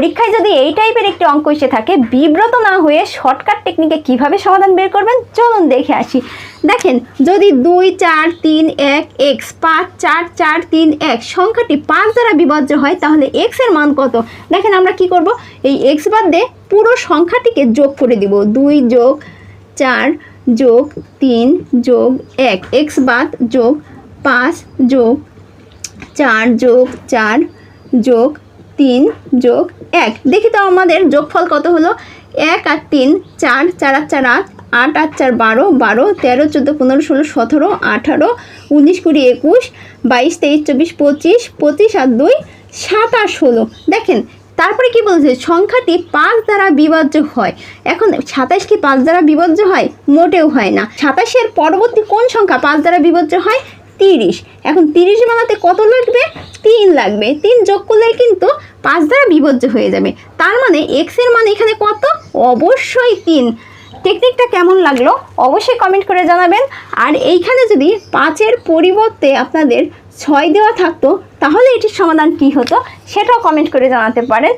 পরীক্ষায় যদি এই টাইপের একটি অঙ্ক এসে থাকে, বিব্রত না হয়ে শর্টকাট টেকনিকে কীভাবে সমাধান বের করবেন? চলুন দেখে আসি। দেখেন, যদি দুই, চার, তিন, এক এক্স পাঁচ, চার চার, তিন, এক সংখ্যাটি পাঁচ দ্বারা বিভাজ্য হয়, তাহলে এক্সের মান কত? দেখেন আমরা কি করব? এই এক্স বাদ দিয়ে পুরো সংখ্যাটিকে যোগ করে দিব। দুই যোগ চার যোগ তিন যোগ এক। এক্স বাদ যোগ পাঁচ যোগ চার যোগ চার যোগ তিন যোগ এক। দেখি তো আমাদের যোগফল কত হলো? এক আর তিন, চার চার আর চার আট আট আর চার বারো বারো, তেরো, চোদ্দ, পনেরো, ষোলো, সতেরো, আঠারো, উনিশ, কুড়ি, একুশ, বাইশ, তেইশ, চব্বিশ, পঁচিশ পঁচিশ আর দুই সাতাশ হলো দেখেন, তারপরে কি বলছে? সংখ্যাটি পাঁচ দ্বারা বিভাজ্য হয়। এখন সাতাশ কি পাঁচ দ্বারা বিভাজ্য হয়? মোটেও হয় না। সাতাশের পরবর্তী কোন সংখ্যা পাঁচ দ্বারা বিভাজ্য হয়? তিরিশ। এখন তিরিশ বানাতে কত লাগবে? তিন। লাগবে, তিন যোগ করলে কিন্তু পাঁচ দ্বারা বিভজ্য হয়ে যাবে। তার মানে এক্সের মান এখানে কত? অবশ্যই তিন। টেকনিকটা কেমন লাগল অবশ্যই কমেন্ট করে জানাবেন। আর এইখানে যদি পাঁচের পরিবর্তে আপনাদের ছয় দেওয়া থাকতো, তাহলে এটির সমাধান কি হতো সেটাও কমেন্ট করে জানাতে পারেন।